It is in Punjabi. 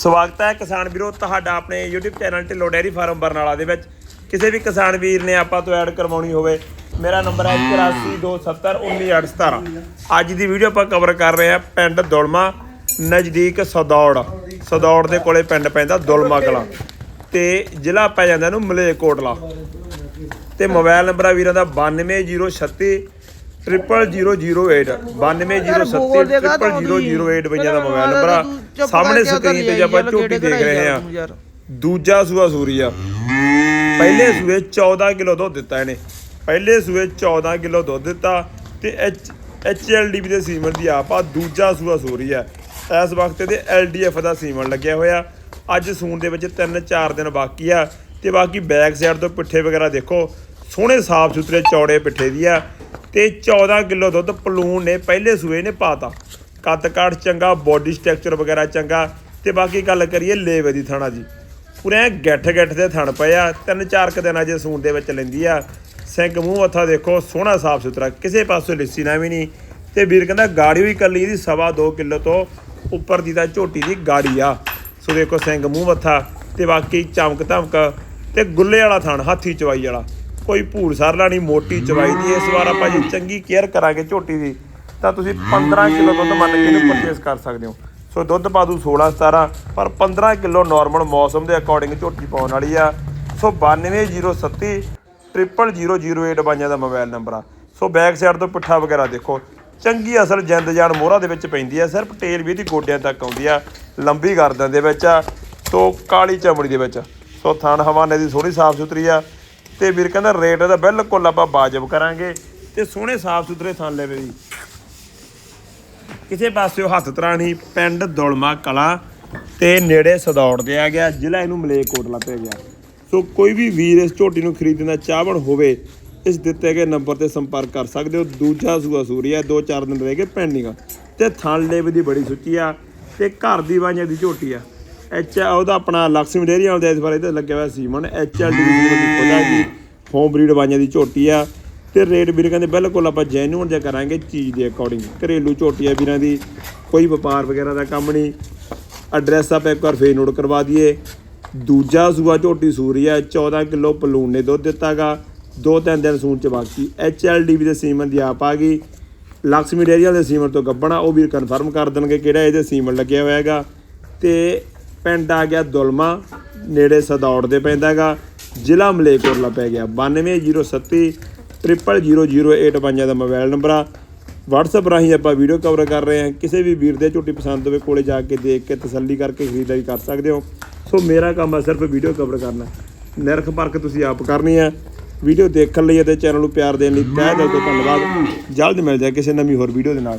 ਸਵਾਗਤ ਹੈ ਕਿਸਾਨ ਵੀਰੋ, ਤੁਹਾਡਾ ਆਪਣੇ YouTube channel Dhillon dairy farm Barnala ਦੇ ਵਿੱਚ। ਕਿਸੇ ਵੀ ਕਿਸਾਨ ਵੀਰ ਨੇ ਆਪਾਂ ਤੋਂ ਐਡ ਕਰਵਾਉਣੀ ਹੋਵੇ, ਮੇਰਾ ਨੰਬਰ ਹੈ 8427191817 ਅੱਜ ਦੀ ਵੀਡੀਓ ਆਪਾਂ ਕਵਰ ਕਰ ਰਹੇ ਹਾਂ ਪਿੰਡ ਦੁਲਮਾ, ਨਜ਼ਦੀਕ ਸਦੌੜ। ਸਦੌੜ ਦੇ ਕੋਲੇ ਪਿੰਡ ਪੈਂਦਾ ਦੁਲਮਾ ਕਲਾ। ਤੇ ਜ਼ਿਲ੍ਹਾ ਪੈ ਜਾਂਦਾ ਇਹਨੂੰ ਮਲੇਰਕੋਟਲਾ। ਤੇ ਮੋਬਾਈਲ ਨੰਬਰ ਆ ਵੀਰਾਂ ਦਾ 92036 00008 92036 00008 ਬਈਆਂ ਦਾ ਮੋਬਾਈਲ ਨੰਬਰ ਆ ਸਾਹਮਣੇ ਸਕਰੀਨ ਤੇ ਆਪਾਂ ਝੋਟੀ ਦੇਖ ਰਹੇ ਆ ਦੂਜਾ ਸੂਆ ਸੂਰੀਆ ਪਹਿਲੇ ਸੂਏ 14 ਕਿਲੋ ਦੁੱਧ ਦਿੱਤਾ ਇਹਨੇ। ਪਹਿਲੇ ਸੂਏ 14 ਕਿਲੋ ਦੁੱਧ ਦਿੱਤਾ ਤੇ ਐਚ ਐਚਐਲਡੀਬੀ ਦੇ ਸੀਮਨ ਦੀ ਆਪ ਆ ਦੂਜਾ ਸੂਆ ਸੂਰੀ ਆ। ਇਸ ਵਕਤ ਇਹਦੇ ਐਲਡੀਐਫ ਦਾ ਸੀਮਨ ਲੱਗਿਆ ਹੋਇਆ। ਅੱਜ ਸੂਣ ਦੇ ਵਿੱਚ 3-4 ਦਿਨ ਬਾਕੀ ਆ ਤੇ ਬਾਕੀ ਬੈਕ ਸਾਈਡ ਤੋਂ ਪਿੱਠੇ ਵਗੈਰਾ ਦੇਖੋ। ਸੋਹਣੇ ਸਾਫ਼ ਸੁਥਰੇ ਚੌੜੇ ਪਿੱਠੇ ਦੀ ਆ। ਤੇ 14 ਕਿਲੋ ਦੁੱਧ ਪਲੂਣ ਨੇ, ਪਹਿਲੇ ਸੂਏ ਨੇ ਪਾਤਾ। ਕੱਦ ਕਾਠ ਚੰਗਾ ਬੋਡੀ ਸਟਰਕਚਰ ਵਗੈਰਾ ਚੰਗਾ। ਤੇ ਬਾਕੀ ਗੱਲ ਕਰੀਏ ਲੇਵੇ ਦੀ ਥਾਣਾ ਜੀ। ਪੂਰੇ ਗੱਠ ਗੱਠ ਦੇ ਥਣ ਪਏ ਆ, ਤਿੰਨ ਚਾਰ ਕੁ ਦਿਨ ਅਜੇ ਸੂਣ ਦੇ ਵਿੱਚ ਲੈਂਦੀ ਆ। ਸਿੰਘ ਮੂੰਹ ਮੱਥਾ ਦੇਖੋ, ਸੋਹਣਾ ਸਾਫ਼ ਸੁਥਰਾ, ਕਿਸੇ ਪਾਸੋਂ ਲਿੱਸੀ ਨਾ ਵੀ ਨਹੀਂ। ਤੇ ਵੀਰ ਕਹਿੰਦਾ ਗਾੜੀ ਵੀ ਕੱਲੀ ਇਹਦੀ ਸਵਾ 2 ਕਿਲੋ ਤੋਂ ਉੱਪਰ ਦੀ ਤਾਂ ਝੋਟੀ ਦੀ ਗਾੜੀ ਆ। ਸੋ ਦੇਖੋ ਸਿੰਘ ਮੂੰਹ ਮੱਥਾ ਤੇ ਬਾਕੀ ਚਮਕ ਧਮਕ ਤੇ ਗੁੱਲੇ ਵਾਲਾ ਥਣ, ਹਾਥੀ ਚਵਾਈ ਵਾਲਾ। ਕੋਈ ਭੂਰ ਸਰਲਾ ਨਹੀਂ ਮੋਟੀ ਚਵਾਈ ਦੀ ਇਸ ਵਾਰ ਆਪਾਂ ਜੇ ਚੰਗੀ ਕੇਅਰ ਕਰਾਂਗੇ ਝੋਟੀ ਦੀ। ਤਾਂ ਤੁਸੀਂ 15 ਕਿਲੋ ਦੁੱਧ ਮੰਨ ਕੇ ਇਹਨੂੰ ਪਰਚੇਸ ਕਰ ਸਕਦੇ ਹੋ। ਸੋ ਦੁੱਧ ਪਾ ਦੂ 16 17 ਪਰ 15 ਕਿਲੋ ਨਾਰਮਲ ਮੌਸਮ ਦੇ ਅਕੋਰਡਿੰਗ ਝੋਟੀ ਪਾਉਣ ਵਾਲੀ ਆ। ਸੋ 92037 00008 ਬਾਈਆਂ ਦਾ ਮੋਬਾਈਲ ਨੰਬਰ ਆ। ਸੋ ਬੈਕ ਸਾਈਡ ਤੋਂ ਪਿੱਠਾ ਵਗੈਰਾ ਦੇਖੋ। ਚੰਗੀ ਅਸਲ ਜਿੰਦ ਜਾਨ ਮੋਹਰਾ ਦੇ ਵਿੱਚ ਪੈਂਦੀ ਆ। ਸਿਰਫ ਟੇਲ ਵੀ ਇਹਦੀ ਗੋਡਿਆਂ ਤੱਕ ਆਉਂਦੀ ਆ ਲੰਬੀ ਗਰਦਨ ਦੇ ਵਿੱਚ ਆ ਸੋ ਕਾਲੀ ਚਮੜੀ ਦੇ ਵਿੱਚ ਸੋ ਥਣ ਹਵਾਨੇ ਦੀ ਥੋੜੀ ਸਾਫ਼ ਸੁਥਰੀ ਆ। ਤੇ ਵੀਰ ਕਹਿੰਦਾ ਰੇਟ ਇਹਦਾ ਬਿਲਕੁਲ ਆਪਾਂ ਵਾਜਬ ਕਰਾਂਗੇ ਤੇ ਸੋਹਣੇ ਸਾਫ਼ ਸੁਥਰੇ ਥਣ ਲੈਵੇ ਜੀ। ਕਿਸੇ ਪਾਸਿਓ ਹੱਥ ਤਰਾਣੀ ਪਿੰਡ ਦੁਲਮਾ ਕਲਾ ਤੇ ਨੇੜੇ ਸਦੌੜ ਦੇ ਆ ਗਿਆ, ਜ਼ਿਲ੍ਹਾ ਇਹਨੂੰ ਮਲੇਕੋਟਲਾ ਪੈ ਗਿਆ। ਸੋ ਕੋਈ ਵੀ ਵੀਰ ਇਸ ਝੋਟੀ ਨੂੰ ਖਰੀਦਣ ਦਾ ਚਾਹਵਣ ਹੋਵੇ, ਇਸ ਦਿੱਤੇ ਗਏ ਨੰਬਰ ਤੇ ਸੰਪਰਕ ਕਰ ਸਕਦੇ ਹੋ। ਦੂਜਾ ਸੂਆ ਸੂਰੀਆ ਦੋ ਚਾਰ ਦਿਨ ਰਹਿ ਗਏ ਪੈਂਡਿੰਗ ਤੇ ਥਣ ਲੇਵ ਦੀ ਬੜੀ ਸੁੱਚੀ ਆ ਤੇ ਘਰ ਦੀ ਵਾਂਝੇ ਦੀ ਝੋਟੀ ਆ। ਐਚ ਉਹਦਾ ਆਪਣਾ ਲਕਸ਼ਮੀ ਡੇਰੀ ਵਾਲਾ ਇਸ ਵਾਰ ਤੇ ਲੱਗਿਆ ਹੋਇਆ ਸੀਮਨ ਐਚ ਐਲ ਡੀ ਦੀ ਪਤਾ ਜੀ। ਫੋਮ ਬਰੀਡ ਵਾਈਆਂ ਦੀ ਝੋਟੀ ਆ। ਤੇ ਰੇਟ ਵੀਰ ਕਹਿੰਦੇ ਬਿਲਕੁਲ ਆਪਾਂ ਜੈਨੂਨ ਜਿਹਾ ਕਰਾਂਗੇ ਚੀਜ਼ ਦੇ ਅਕੋਰਡਿੰਗ ਘਰੇਲੂ ਝੋਟੀ ਆ ਵੀਰਾਂ ਦੀ। ਕੋਈ ਵਪਾਰ ਵਗੈਰਾ ਦਾ ਕੰਮ ਨਹੀਂ। ਐਡਰੈਸ ਆਪ ਇੱਕ ਵਾਰ ਫੇਰ ਨੋਟ ਕਰਵਾ ਦਈਏ। ਦੂਜਾ ਸੂਆ ਝੋਟੀ ਸੂਰੀ ਆ। 14 ਕਿਲੋ ਪਲੂਨ ਨੇ ਦੁੱਧ ਦਿੱਤਾਗਾ। ਦੋ ਤਿੰਨ ਦਿਨ ਸੂਣ ਚ ਬਾਕੀ। ਐਚ ਐਲ ਡੀ ਵੀ ਦੇ ਸੀਮਨ ਦੀ ਆਪ ਆ ਗਈ। ਲਕਸ਼ਮੀ ਡੇਰੀ ਵਾਲੇ ਸੀਮਨ ਤੋਂ ਗੱਬਣਾ, ਉਹ ਵੀਰ ਕਨਫਰਮ ਕਰ ਦੇਣਗੇ ਕਿਹੜਾ ਇਹਦੇ ਸੀਮਨ ਲੱਗਿਆ ਹੋਇਆ ਹੈਗਾ। ਤੇ ਪਿੰਡ ਆ ਗਿਆ ਦੁਲਮਾ, ਨੇੜੇ ਸਦੌੜ ਦੇ ਪੈਂਦਾ ਹੈਗਾ, ਜ਼ਿਲ੍ਹਾ ਮਲੇਕੋਟਲਾ ਪੈ ਗਿਆ। 92037 00008 ਪੰਜਾਂ ਦਾ ਮੋਬਾਈਲ ਨੰਬਰ ਆ। WhatsApp ਰਾਹੀਂ ਆਪਾਂ ਵੀਡੀਓ ਕਵਰ ਕਰ ਰਹੇ ਹਾਂ। ਕਿਸੇ ਵੀ ਵੀਰ ਦੇ ਝੋਟੀ ਪਸੰਦ ਹੋਵੇ, ਕੋਲੇ ਜਾ ਕੇ ਦੇਖ ਕੇ ਤਸੱਲੀ ਕਰਕੇ ਖਰੀਦਦਾਰੀ ਕਰ ਸਕਦੇ ਹੋ। ਸੋ ਮੇਰਾ ਕੰਮ ਆ ਸਿਰਫ ਵੀਡੀਓ ਕਵਰ ਕਰਨਾ। ਨਿਰਖ ਪਰਖ ਤੁਸੀਂ ਆਪ ਕਰਨੀ ਹੈ ਵੀਡੀਓ ਦੇਖਣ ਲਈ ਅਤੇ ਚੈਨਲ ਨੂੰ ਪਿਆਰ ਦੇਣ ਲਈ ਤਹਿ ਦਿਲ ਤੋਂ ਧੰਨਵਾਦ। ਜਲਦ ਮਿਲ ਜਾਏ ਕਿਸੇ ਨਵੀਂ ਹੋਰ ਵੀਡੀਓ ਦੇ ਨਾਲ।